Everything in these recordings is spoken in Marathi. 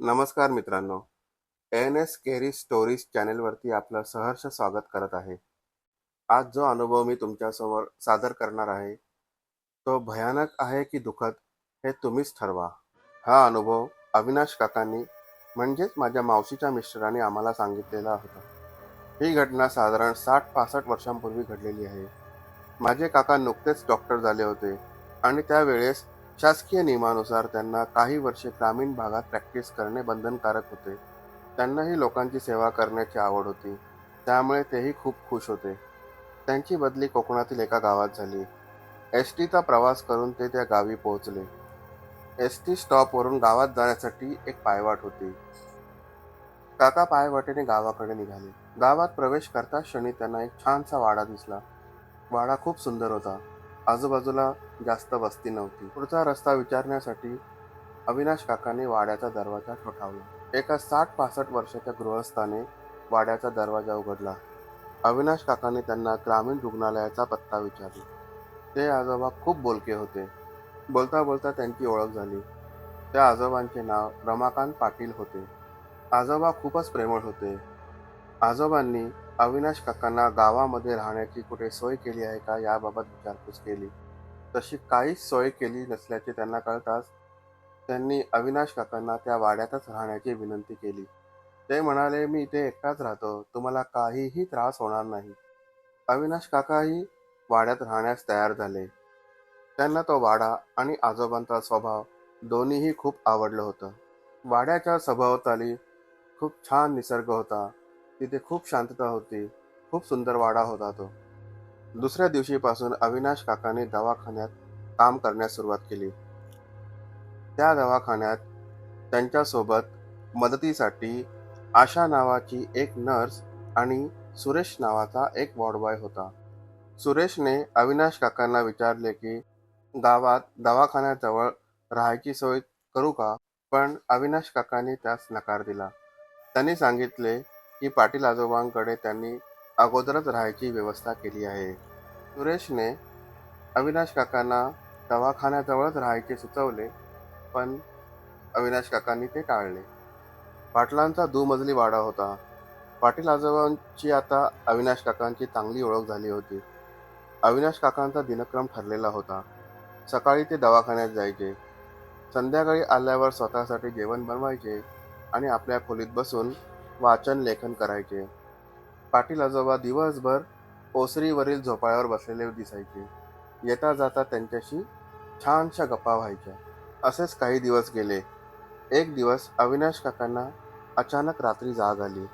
नमस्कार मित्रांनो. एन एस केरी स्टोरीज चॅनेलवरती आपलं सहर्ष स्वागत करत आहे. आज जो अनुभव मी तुमच्यासमोर सादर करणार आहे तो भयानक आहे की दुःखद हे तुम्हीच ठरवा. हा अनुभव अविनाश काकांनी म्हणजेच माझ्या मावशीच्या मिस्टरांनी आम्हाला सांगितलेला होता. ही घटना साधारण साठ पासष्ट वर्षांपूर्वी घडलेली आहे. माझे काका नुकतेच डॉक्टर झाले होते आणि त्यावेळेस शासकीय नियमानुसार त्यांना काही वर्षे ग्रामीण भागात प्रॅक्टिस करणे बंधनकारक होते. त्यांनाही लोकांची सेवा करण्याची आवड होती. त्यामुळे तेही खूप खुश होते. त्यांची बदली कोकणातील एका गावात झाली. एस टीचा प्रवास करून ते त्या गावी पोहोचले. एस टी स्टॉपवरून गावात जाण्यासाठी एक पायवाट होती. काका पायवाटेने गावाकडे निघाले. गावात प्रवेश करता क्षणी त्यांना एक छानसा वाडा दिसला. वाडा खूप सुंदर होता. आजूबाजूला जास्त वस्ती नव्हती. पुढचा रस्ता विचारण्यासाठी अविनाश काकाने वाड्याचा दरवाजा ठोठावला. एका साठ पासष्ट वर्षाच्या गृहस्थाने वाड्याचा दरवाजा उघडला. अविनाश काकाने त्यांना ग्रामीण रुग्णालयाचा पत्ता विचारला. ते आजोबा खूप बोलके होते. बोलता बोलता त्यांची ओळख झाली. त्या आजोबांचे नाव रमाकांत पाटील होते. आजोबा खूपच प्रेमळ होते. आजोबांनी अविनाश काकांना गावामध्ये राहण्याची कुठे सोय केली आहे का याबाबत विचारपूस केली. तशी काहीच सोय केली नसल्याचे त्यांना कळताच त्यांनी अविनाश काकांना त्या वाड्यातच राहण्याची विनंती केली. ते म्हणाले मी इथे एकटाच राहतो. तुम्हाला काहीही त्रास होणार नाही. अविनाश काकाही वाड्यात राहण्यास तयार झाले. त्यांना तो वाडा आणि आजोबांचा स्वभाव दोन्हीही खूप आवडलं होतं. वाड्याच्या सभोवताली खूप छान निसर्ग होता. तिथे खूप शांतता होती. खूप सुंदर वाडा होता तो. दुसऱ्या दिवशीपासून अविनाश काकाने दवाखान्यात काम करण्यास सुरुवात केली. त्या दवाखान्यात त्यांच्यासोबत मदतीसाठी आशा नावाची एक नर्स आणि सुरेश नावाचा एक वॉर्डबॉय होता. सुरेशने अविनाश काकांना विचारले की गावात दवाखान्याजवळ राहायची सोय करू का? पण अविनाश काकांनी त्यास नकार दिला. त्यांनी सांगितले की पाटील आजोबांकडे त्यांनी अगोदरच राहायची व्यवस्था केली आहे. सुरेशने अविनाश काकांना दवाखान्याजवळच राहायचे सुचवले पण अविनाश काकांनी ते टाळले. पाटलांचा दुमजली वाडा होता. पाटील आजोबांची आता अविनाश काकांची चांगली ओळख झाली होती. अविनाश काकांचा दिनक्रम ठरलेला होता. सकाळी ते दवाखान्यात जायचे. संध्याकाळी आल्यावर स्वतःसाठी जेवण बनवायचे आणि आपल्या खोलीत बसून वाचन लेखन करायचे. पाटील आजोबा दिवसभर ओसरीवरील झोपाळ्यावर बसलेले दिसायचे. येता जाता त्यांच्याशी छानशा गप्पा व्हायच्या. असेच काही दिवस गेले. एक दिवस अविनाश काकांना अचानक रात्री जाग आली.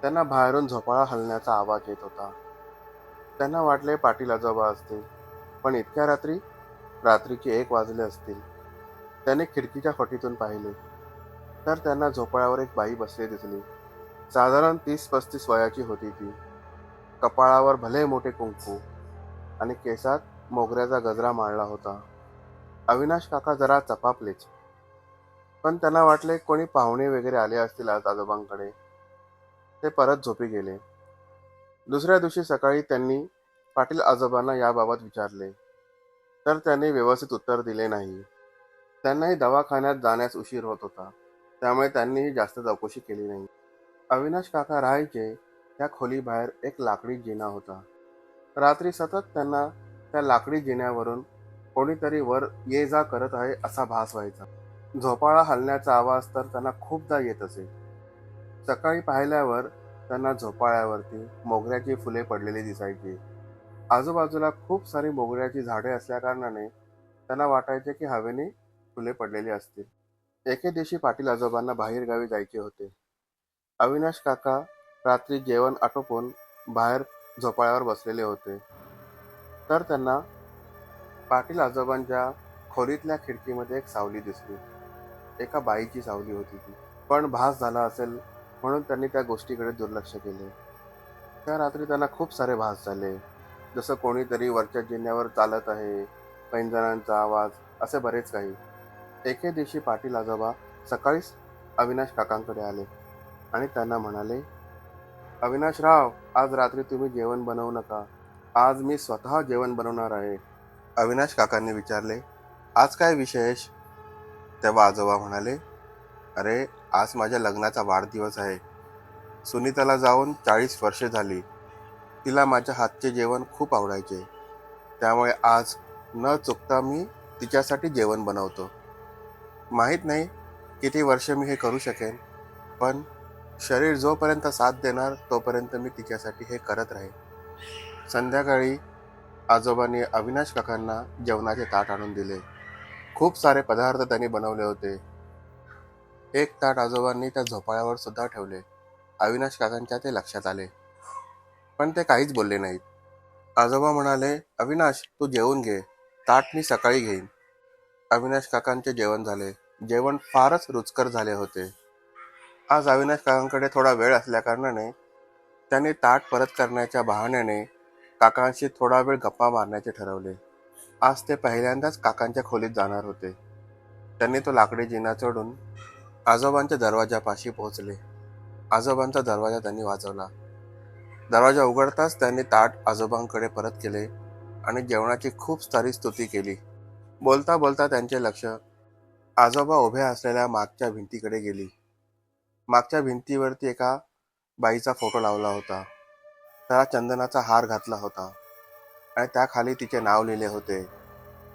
त्यांना बाहेरून झोपाळा हलण्याचा आवाज येत होता. त्यांना वाटले पाटील आजोबा असतील पण इतक्या रात्री रात्रीचे एक वाजले असतील. त्याने खिडकीच्या फटीतून पाहिले. तर त्यांना झोपाळ्यावर एक बाई बसली दिसली. साधारण तीस पस्तीस वयाची होती ती. कपाळावर भले मोठे कुंकू आणि केसात मोगऱ्याचा गजरा माळला होता. अविनाश काका जरा चपापलेच. पण त्यांना वाटले कोणी पाहुणे वगैरे आले असतील आज आजोबांकडे. ते परत झोपी गेले. दुसऱ्या दिवशी सकाळी त्यांनी पाटील आजोबांना याबाबत विचारले. तर त्यांनी व्यवस्थित उत्तर दिले नाही. त्यांनाही दवाखान्यात जाण्यास उशीर होत होता. त्यामुळे त्यांनीही जास्त चौकशी केली नाही. अविनाश काका राहायचे त्या खोलीबाहेर एक लाकडी जिना होता. रात्री सतत त्यांना त्या लाकडी जिन्यावरून कोणीतरी वर ये जा करत आहे असा भास व्हायचा. झोपाळा हलण्याचा आवाज तर त्यांना खूपदा येत असे. सकाळी पाहिल्यावर त्यांना झोपाळ्यावरती मोगऱ्याची फुले पडलेली दिसायची. आजूबाजूला खूप सारी मोगऱ्याची झाडे असल्याकारणाने त्यांना वाटायचे की हवेने फुले पडलेली असतील. एके दिवशी पाटील आजोबांना बाहेरगावी जायचे होते. अविनाश काका रात्री जेवण आटोपून बाहेर झोपाळ्यावर बसलेले होते. तर त्यांना पाटील आजोबांच्या खोलीतल्या खिडकीमध्ये एक सावली दिसली. एका बाईची सावली होती ती. पण भास झाला असेल म्हणून त्यांनी त्या गोष्टीकडे दुर्लक्ष केले. त्या रात्री त्यांना खूप सारे भास झाले. जसं कोणीतरी वरच्या जिन्यावर चालत आहे पैंजणांचा आवाज असे बरेच काही. एके दिवशी पाटील आजोबा सकाळीच अविनाश काकांकडे आले आणि त्यांना म्हणाले अविनाशराव आज रात्री तुम्ही जेवण बनवू नका. आज मी स्वतः जेवण बनवणार आहे. अविनाश काकांनी विचारले आज काय विशेष? तेव्हा आजोबा म्हणाले अरे आज माझ्या लग्नाचा वाढदिवस आहे. सुनीताला जाऊन चाळीस वर्षे झाली. तिला माझ्या हातचे जेवण खूप आवडायचे. त्यामुळे आज न चुकता मी तिच्यासाठी जेवण बनवतो. माहीत नाही किती वर्ष मी हे करू शकेन पण शरीर जोपर्यंत साथ देणार तोपर्यंत मी तिच्यासाठी हे करत राहीन. संध्याकाळी आजोबांनी अविनाश काकांना जेवणाचे ताट आणून दिले. खूप सारे पदार्थ त्यांनी बनवले होते. एक ताट आजोबांनी त्या झोपाळ्यावर सुद्धा ठेवले. अविनाश काकांच्या ते लक्षात आले. पण ते काहीच बोलले नाहीत. आजोबा म्हणाले अविनाश तू जेवून घे. ताट मी सकाळी घेईन. अविनाश काकांचे जेवण झाले. जेवण फारच रुचकर झाले होते. आज अविनाश काकांकडे थोडा वेळ असल्याकारणाने त्यांनी ताट परत करण्याच्या बहाण्याने काकांशी थोडा वेळ गप्पा मारण्याचे ठरवले. आज ते पहिल्यांदाच काकांच्या खोलीत जाणार होते. त्यांनी तो लाकडी जिना चढून आजोबांच्या दरवाजापाशी पोहोचले. आजोबांचा दरवाजा त्यांनी वाजवला. दरवाजा उघडताच त्यांनी ताट आजोबांकडे परत केले आणि जेवणाची खूप सारी स्तुती केली. बोलता बोलता त्यांचे लक्ष आजोबा उभ्या असलेल्या मागच्या भिंतीकडे गेली. मागच्या भिंतीवरती एका बाईचा फोटो लावला होता. त्याला चंदनाचा हार घातला होता आणि त्याखाली तिचे नाव लिहिले होते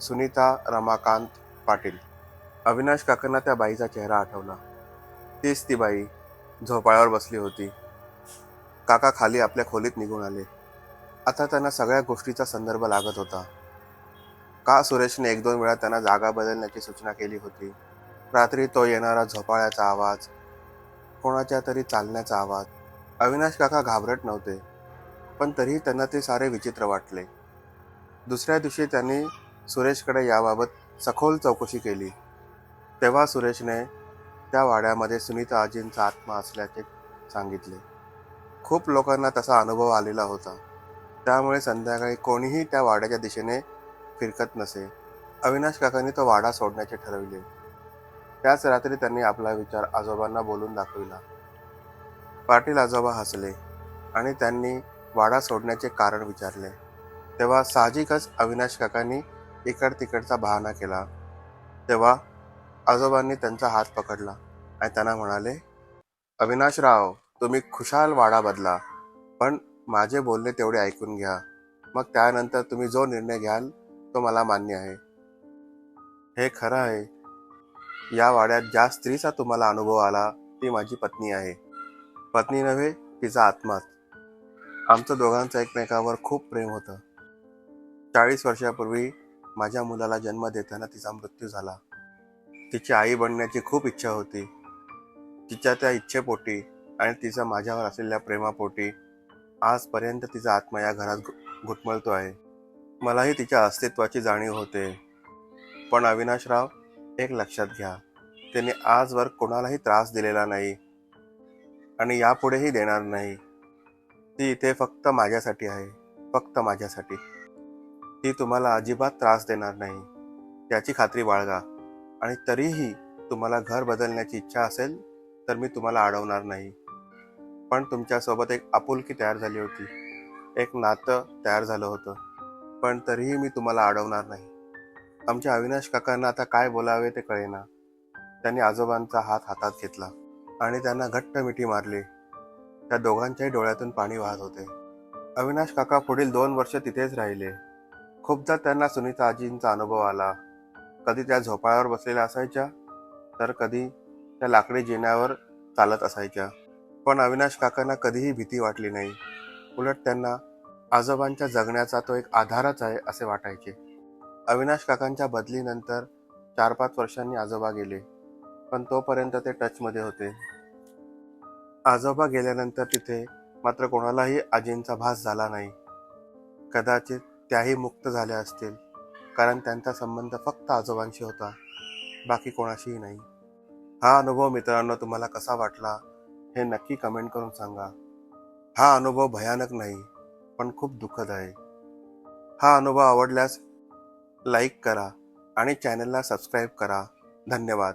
सुनीता रमाकांत पाटील. अविनाश काकांना त्या बाईचा चेहरा आठवला. तीच ती बाई झोपाळ्यावर बसली होती. काका खाली आपल्या खोलीत निघून आले. आता त्यांना सगळ्या गोष्टीचा संदर्भ लागत होता. का सुरेशने एक दोन वेळा त्यांना जागा बदलण्याची सूचना केली होती? रात्री तो येणारा झोपाळ्याचा आवाज कोणाच्या तरी चालण्याचा आवाज. अविनाश काका घाबरट नव्हते पण तरीही त्यांना ते सारे विचित्र वाटले. दुसऱ्या दिवशी त्यांनी सुरेशकडे याबाबत सखोल चौकशी केली. तेव्हा सुरेशने त्या वाड्यामध्ये सुनीता आजींचा आत्मा असल्याचे सांगितले. खूप लोकांना तसा अनुभव आलेला होता. त्यामुळे संध्याकाळी कोणीही त्या वाड्याच्या दिशेने फिरकत नसे. अविनाश काकांनी तो वाडा सोडण्याचे ठरविले. त्याच रात्री त्यांनी आपला विचार आजोबांना बोलून दाखविला. पाटील आजोबा हसले आणि त्यांनी वाडा सोडण्याचे कारण विचारले. तेव्हा साहजिकच अविनाश काकांनी इकड तिकडचा बहाणा केला. तेव्हा आजोबांनी त्यांचा हात पकडला आणि त्यांना म्हणाले अविनाशराव तुम्ही खुशाल वाडा बदला. पण माझे बोलणे तेवढे ऐकून घ्या. मग त्यानंतर तुम्ही जो निर्णय घ्याल तो मला मान्य आहे. हे खरं आहे. या वाड्यात ज्या स्त्रीचा तुम्हाला अनुभव आला ती माझी पत्नी आहे. पत्नी नव्हे तिचा आत्माच आमचं दोघांचं एकमेकावर खूप प्रेम होतं. चाळीस वर्षापूर्वी माझ्या मुलाला जन्म देताना तिचा मृत्यू झाला. तिची आई बनण्याची खूप इच्छा होती. तिच्या त्या इच्छेपोटी आणि तिचा माझ्यावर असलेल्या प्रेमापोटी आजपर्यंत तिचा आत्मा या घरात घु- घुटमळतो आहे. मलाही तिच्या अस्तित्वाची जाणीव होते. पण अविनाशराव एक लक्षात घ्या त्याने आजवर कोणालाही त्रास दिलेला नाही. आणि यापुढेही देणार नाही. ती इथे फक्त माझ्यासाठी आहे फक्त माझ्यासाठी. ती तुम्हाला अजिबात त्रास देणार नाही. त्याची खात्री बाळगा. आणि तरीही तुम्हाला घर बदलण्याची इच्छा असेल तर मी तुम्हाला अडवणार नाही. पण तुमच्यासोबत एक आपुलकी तयार झाली होती. एक नातं तयार झालं होतं. पण तरीही मी तुम्हाला अडवणार नाही. आमच्या अविनाश काकांना आता काय बोलावे ते कळेना. त्यांनी आजोबांचा हात हातात घेतला आणि त्यांना घट्ट मिठी मारली. त्या दोघांच्याही डोळ्यातून पाणी वाहत होते. अविनाश काका पुढील दोन वर्ष तिथेच राहिले. खूपदा त्यांना सुनीता आजींचा अनुभव आला. कधी त्या झोपाळ्यावर बसलेल्या असायच्या तर कधी त्या लाकडी जिन्यावर चालत असायच्या. पण अविनाश काकांना कधीही भीती वाटली नाही. उलट त्यांना आजोबांच्या जगण्याचा तो एक आधारच आहे असे वाटायचे. अविनाश काकांच्या बदलीनंतर चार पाच वर्षांनी आजोबा गेले पण तोपर्यंत ते टचमध्ये होते. आजोबा गेल्यानंतर तिथे मात्र कोणालाही आजींचा भास झाला नाही. कदाचित त्याही मुक्त झाल्या असतील कारण त्यांचा संबंध फक्त आजोबांशी होता बाकी कोणाशीही नाही. हा अनुभव मित्रांनो तुम्हाला कसा वाटला हे नक्की कमेंट करून सांगा. हा अनुभव भयानक नाही पण खूप दुःखद आहे. हा अनुभव आवडल्यास लाईक करा आणि चॅनलला सबस्क्राईब करा. धन्यवाद.